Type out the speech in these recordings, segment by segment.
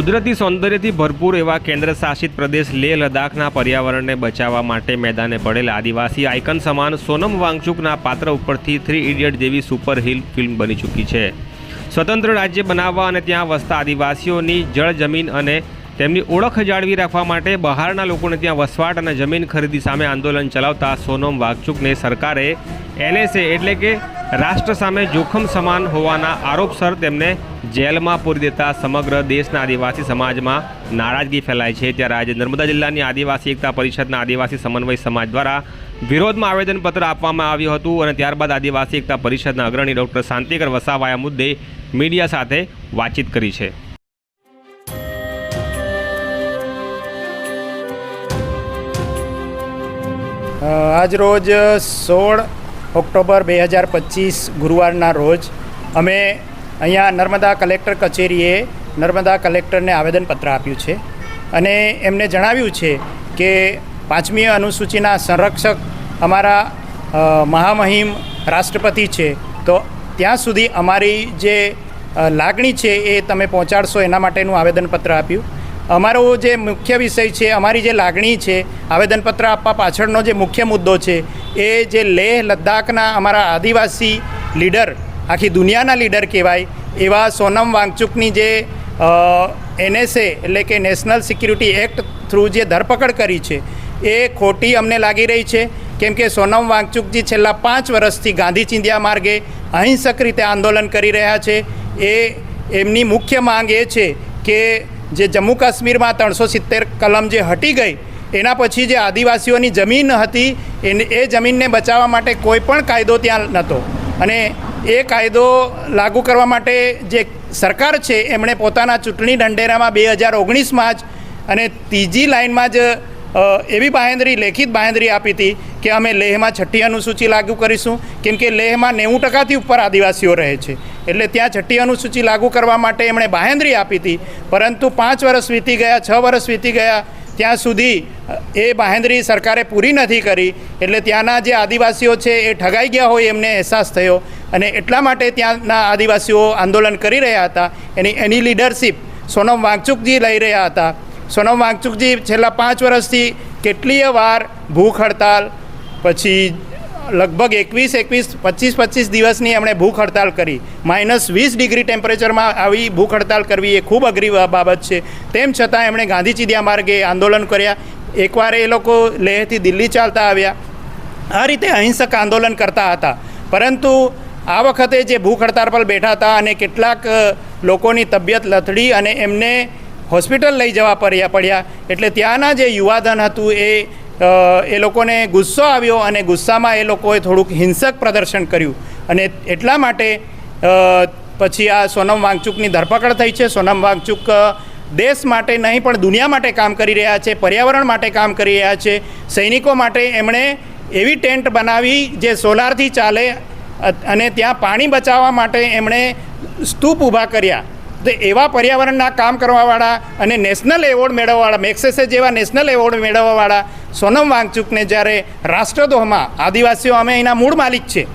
કુદરતી સૌંદર્યથી ભરપૂર એવા કેન્દ્ર શાસિત પ્રદેશ લેહ લદ્દાખના પર્યાવરણને બચાવવા માટે મેદાને પડેલા આદિવાસી આઇકન સમાન સોનમ વાંગચુકના પાત્ર ઉપરથી થ્રી ઇડિયટ જેવી સુપર હિલ ફિલ્મ બની ચૂકી છે. સ્વતંત્ર રાજ્ય બનાવવા અને ત્યાં વસતા આદિવાસીઓની જળ જમીન અને તેમની ઓળખ જાળવી રાખવા માટે બહારના લોકોને ત્યાં વસવાટ અને જમીન ખરીદી સામે આંદોલન ચલાવતા સોનમ વાગચુકને સરકારે એનએસએ એટલે કે રાષ્ટ્ર સામે જોખમ સમાન હોવાના આરોપસર તેમને જેલમાં પૂરી દેતા સમગ્ર દેશના આદિવાસી સમાજમાં નારાજગી ફેલાય છે. ત્યારે આજે નર્મદા જિલ્લાની આદિવાસી એકતા પરિષદના આદિવાસી સમન્વય સમાજ દ્વારા વિરોધમાં આવેદનપત્ર આપવામાં આવ્યું હતું અને ત્યારબાદ આદિવાસી એકતા પરિષદના અગ્રણી ડૉક્ટર શાંતિકર વસાવાએ આ મુદ્દે મીડિયા સાથે વાતચીત કરી છે. આજ રોજ સોળ ઓક્ટોબર બે હજાર પચીસ ગુરુવારના રોજ અમે અહીંયા નર્મદા કલેક્ટર કચેરીએ નર્મદા કલેક્ટરને આવેદનપત્ર આપ્યું છે. અને એમને જણાવ્યું છે કે પાંચમી અનુસૂચિના સંરક્ષક અમારા મહામહિમ રાષ્ટ્રપતિ છે. તો ત્યાં સુધી અમારી જે લાગણી છે એ તમે પહોંચાડશો એના માટેનું આવેદનપત્ર આપ્યું. અમારો જે મુખ્ય વિષય છે, અમારી જે લાગણી છે, આવેદનપત્ર આપવા પાછળનો જે મુખ્ય મુદ્દો છે, એ જે લેહ લદ્દાખના અમારા આદિવાસી લીડર, આખી દુનિયાના લીડર કહેવાય, એવા સોનમ વાંગચુકની જે એનએસએ એટલે કે નેશનલ સિક્યુરિટી એક્ટ થ્રુ જે ધરપકડ કરી છે, એ ખોટી અમને લાગી રહી છે. કેમ કે સોનમ વાંગચુકજી છેલ્લા પાંચ વર્ષથી ગાંધી ચિંધ્યા માર્ગે અહિંસક રીતે આંદોલન કરી રહ્યા છે. એ, એમની મુખ્ય માંગ એ છે કે જે જમ્મુ કાશ્મીરમાં ત્રણસો સિત્તેર કલમ જે હટી ગઈ, એના પછી જે આદિવાસીઓની જમીન હતી એને એ જમીનને બચાવવા માટે કોઈ પણ કાયદો ત્યાં નહોતો અને એ કાયદો લાગુ કરવા માટે જે સરકાર છે, એમણે પોતાના ચૂંટણી ઢંઢેરામાં બે હજાર ઓગણીસમાં જ અને ત્રીજી લાઇનમાં જ એવી બાહેંધરી લેખિત બાહેંધરી આપી હતી કે અમે લેહમાં છઠ્ઠી અનુસૂચિ લાગુ કરીશું. કેમ કે લેહમાં નેવું ટકાથી ઉપર આદિવાસીઓ રહે છે. એટલે ત્યાં છઠ્ઠી અનુસૂચિ લાગુ કરવા માટે એમણે બાહેંધરી આપી હતી. પરંતુ પાંચ વર્ષ વીતી ગયા, છ વર્ષ વીતી ગયા, ત્યાં સુધી એ બાહેંધરી સરકારે પૂરી નથી કરી. એટલે ત્યાંના જે આદિવાસીઓ છે એ ઠગાઈ ગયા હોય એમને અહેસાસ થયો. અને એટલા માટે ત્યાંના આદિવાસીઓ આંદોલન કરી રહ્યા હતા. એની એની લીડરશિપ સોનમ વાંગચુકજી લઈ રહ્યા હતા. સોનમ વાંગચુકજી છેલ્લા પાંચ વર્ષથી કેટલીય વાર ભૂખ હડતાલ, પછી લગભગ એકવીસ એકવીસ, પચીસ પચીસ દિવસની એમણે ભૂખ હડતાલ કરી. માઇનસ વીસ ડિગ્રી ટેમ્પરેચરમાં આવી ભૂખ હડતાલ કરવી એ ખૂબ અઘરી બાબત છે. તેમ છતાં એમણે ગાંધી ચીધિયા માર્ગે આંદોલન કર્યા. એકવાર એ લોકો લેહથી દિલ્હી ચાલતા આવ્યા. આ રીતે અહિંસક આંદોલન કરતા હતા. પરંતુ આ વખતે જે ભૂખ હડતાળ પર બેઠા હતા અને કેટલાક લોકોની તબિયત લથડી અને એમને હોસ્પિટલ લઈ જવા પડ્યા પડ્યા. એટલે ત્યાંના જે યુવાધન હતું એ એ લોકોને ગુસ્સો આવ્યો અને ગુસ્સામાં એ લોકોએ થોડુંક હિંસક પ્રદર્શન કર્યું. અને એટલા માટે પછી આ સોનમ વાંગચુકની ધરપકડ થઈ છે. સોનમ વાંગચુક દેશ માટે નહીં, પણ દુનિયા માટે કામ કરી રહ્યા છે, પર્યાવરણ માટે કામ કરી રહ્યા છે. સૈનિકો માટે એમણે એવી ટેન્ટ બનાવી જે સોલારથી ચાલે અને ત્યાં પાણી બચાવવા માટે એમણે સ્તૂપ ઊભા કર્યા. તો એવા પર્યાવરણના કામ કરવાવાળા અને નેશનલ એવોર્ડ મેળવવાવાળા, મેક્સેસે જેવા નેશનલ એવોર્ડ મેળવવાવાળા સોનમ વાંગચુકને જ્યારે રાષ્ટ્રદ્રોહમાં આદિવાસીઓ અમે એના મૂળ માલિક છે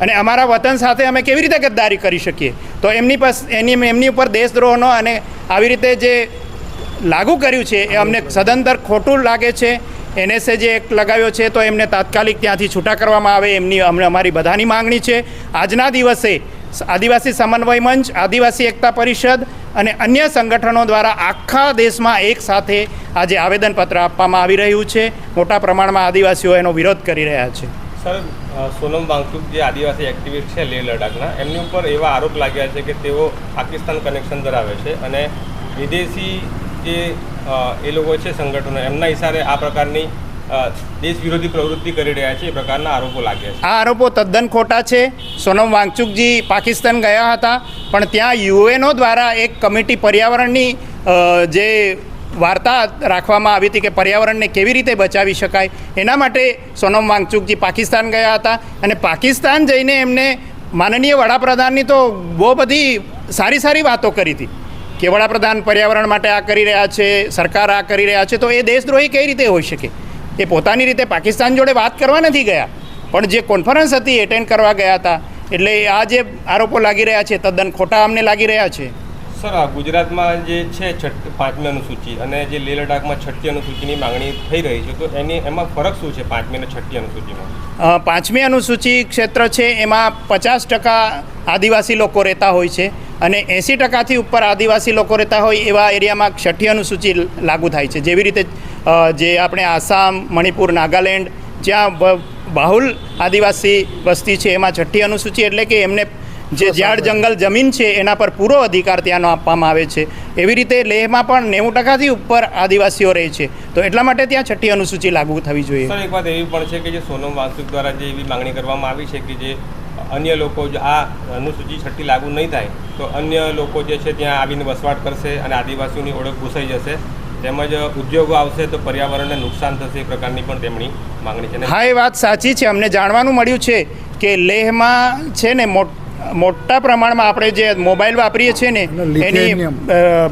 અને અમારા વતન સાથે અમે કેવી રીતે ગદ્દારી કરી શકીએ? તો એમની પાસ, એની, એમની ઉપર દેશદ્રોહનો અને આવી રીતે જે લાગુ કર્યું છે એ અમને સદંતર ખોટું લાગે છે. એનએસએ જે એક લગાવ્યો છે તો એમને તાત્કાલિક ત્યાંથી છૂટા કરવામાં આવે એમની, અમને અમારી બધાની માંગણી છે. આજના દિવસે આદિવાસી સમન્વય મંચ, આદિવાસી એકતા પરિષદ અને અન્ય સંગઠનો દ્વારા આખા દેશમાં એક સાથે આજે આવેદનપત્ર આપવામાં આવી રહ્યું છે. મોટા પ્રમાણમાં આદિવાસીઓ એનો વિરોધ કરી રહ્યા છે. સર સોનમ વાંગચુક જે આદિવાસી એક્ટિવિસ્ટ છે લેહ લડાખના એમની ઉપર એવા આરોપ લાગ્યા છે કે તેઓ પાકિસ્તાન કનેક્શન ધરાવે છે અને વિદેશી જે એ લોકો છે સંગઠનો, એમના હિસાબે આ પ્રકારની દેશ વિરોધી પ્રવૃત્તિ કરી રહ્યા છે, એ પ્રકારના આરોપો લાગ્યા છે. આ આરોપો તદ્દન ખોટા છે. સોનમ વાંગચુકજી પાકિસ્તાન ગયા હતા, પણ ત્યાં યુએનઓ દ્વારા એક કમિટી પર્યાવરણની જે વાર્તા રાખવામાં આવી હતી કે પર્યાવરણને કેવી રીતે બચાવી શકાય, એના માટે સોનમ વાંગચુકજી પાકિસ્તાન ગયા હતા. અને પાકિસ્તાન જઈને એમને માનનીય વડાપ્રધાનની તો બહુ બધી સારી સારી વાતો કરી હતી, કે વડાપ્રધાન પર્યાવરણ માટે આ કરી રહ્યા છે, સરકાર આ કરી રહ્યા છે, તો એ દેશદ્રોહી કઈ રીતે હોઈ શકે? એ પોતાની રીતે પાકિસ્તાન જોડે વાત કરવા નથી ગયા. પણ જે કોન્ફરન્સ હતી એટેન્ડ કરવા ગયા હતા એટલે આ જે આરોપો લાગી રહ્યા છે તદ્દન ખોટા અમને લાગી રહ્યા છે. સર આ ગુજરાતમાં જે છે છઠ્ઠી પાંચમી અનુસૂચિ અને જે લેહ લડાખમાં છઠ્ઠી અનુસૂચિની માંગણી થઈ રહી છે તો એની એમાં ફરક શું છે પાંચમી અને છઠ્ઠી અનુસૂચિમાં પાંચમી અનુસૂચિ ક્ષેત્ર છે એમાં પચાસ ટકા આદિવાસી લોકો રહેતા હોય છે. અને એંસી ટકાથી ઉપર આદિવાસી લોકો રહેતા હોય એવા એરિયામાં છઠ્ઠી અનુસૂચિ લાગુ થાય છે. જેવી રીતે જે આપણે આસામ મણિપુર નાગાલેન્ડ જ્યાં બ- બાહુલ આદિવાસી વસ્તી છે એમાં છઠ્ઠી અનુસૂચિ એટલે કે એમને જે ઝાડ જંગલ જમીન છે એના પર પૂરો અધિકાર ત્યાંનો આપવામાં આવે છે. એવી રીતે લેહમાં પણ નેવું ટકાથી ઉપર આદિવાસીઓ રહે છે. તો એટલા માટે ત્યાં છઠ્ઠી અનુસૂચિ લાગુ થવી જોઈએ. સર એક વાત એવી પણ છે કે જે સોનમ વાસુક દ્વારા જે એવી માંગણી કરવામાં આવી છે કે જે અન્ય લોકો જો આ અનુસૂચિ છઠ્ઠી લાગુ નહીં થાય તો અન્ય લોકો જે છે ત્યાં આવીને વસવાટ કરશે અને આદિવાસીઓની ઓળખ ભૂસાઈ જશે. તેમજ ઉદ્યોગો આવશે તો પર્યાવરણને નુકસાન થશે એ પ્રકારની પણ તેમની માંગણી છે. હા એ વાત સાચી છે. અમને જાણવાનું મળ્યું છે કે લેહમાં છે ને મોટ- મોટા પ્રમાણમાં આપણે જે મોબાઈલ વાપરીએ છીએ ને એની.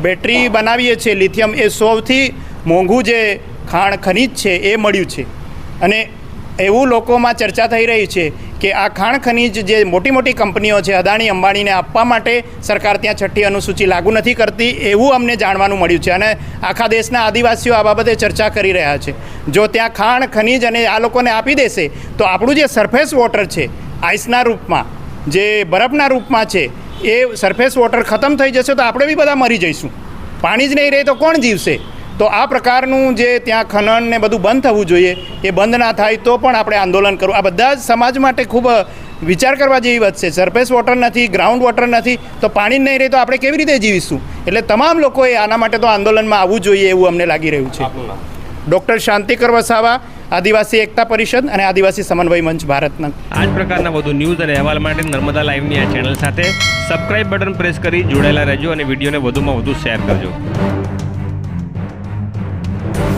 બેટરી બનાવીએ છીએ લિથિયમ. એ સૌથી મોંઘું જે ખાણ ખનીજ છે એ મળ્યું છે. અને એવું લોકોમાં ચર્ચા થઈ રહી છે કે આ ખાણ ખનીજ જે મોટી મોટી કંપનીઓ છે, અદાણી, અંબાણીને આપવા માટે સરકાર ત્યાં છઠ્ઠી અનુસૂચિ લાગુ નથી કરતી એવું અમને જાણવાનું મળ્યું છે અને આખા દેશના આદિવાસીઓ આ બાબતે ચર્ચા કરી રહ્યા છે. જો ત્યાં ખાણ ખનીજ અને આ લોકોને આપી દેશે, તો આપણું જે સરફેસ વોટર છે આઈસના રૂપમાં, જે બરફના રૂપમાં છે, એ સરફેસ વોટર ખતમ થઈ જશે તો આપણે બી બધા મરી જઈશું. પાણી જ નહીં રહે તો કોણ જીવશે? તો આ પ્રકારનું જે ત્યાં ખનન ને બધું બંધ થવું જોઈએ એ બંધ ના થાય તો પણ આપણે આંદોલન કરવું. આ બધા જ સમાજ માટે ખૂબ વિચાર કરવા જેવી વાત છે. સરફેસ વોટર નથી ગ્રાઉન્ડ વોટર નથી તો પાણી નહીં રહે તો આપણે કેવી રીતે જીવીશું? એટલે તમામ લોકોએ આના માટે તો આંદોલનમાં આવવું જોઈએ એવું અમને લાગી રહ્યું છે. ડૉક્ટર શાંતિકર વસાવા આદિવાસી એકતા પરિષદ અને આદિવાસી સમન્વય મંચ ભારતના. આ જ પ્રકારના વધુ ન્યૂઝ અને અહેવાલ માટે નર્મદા લાઈવની આ ચેનલ સાથે સબસ્ક્રાઇબ બટન પ્રેસ કરી જોડાયેલા રહેજો અને વિડીયોને વધુમાં વધુ શેર કરજો.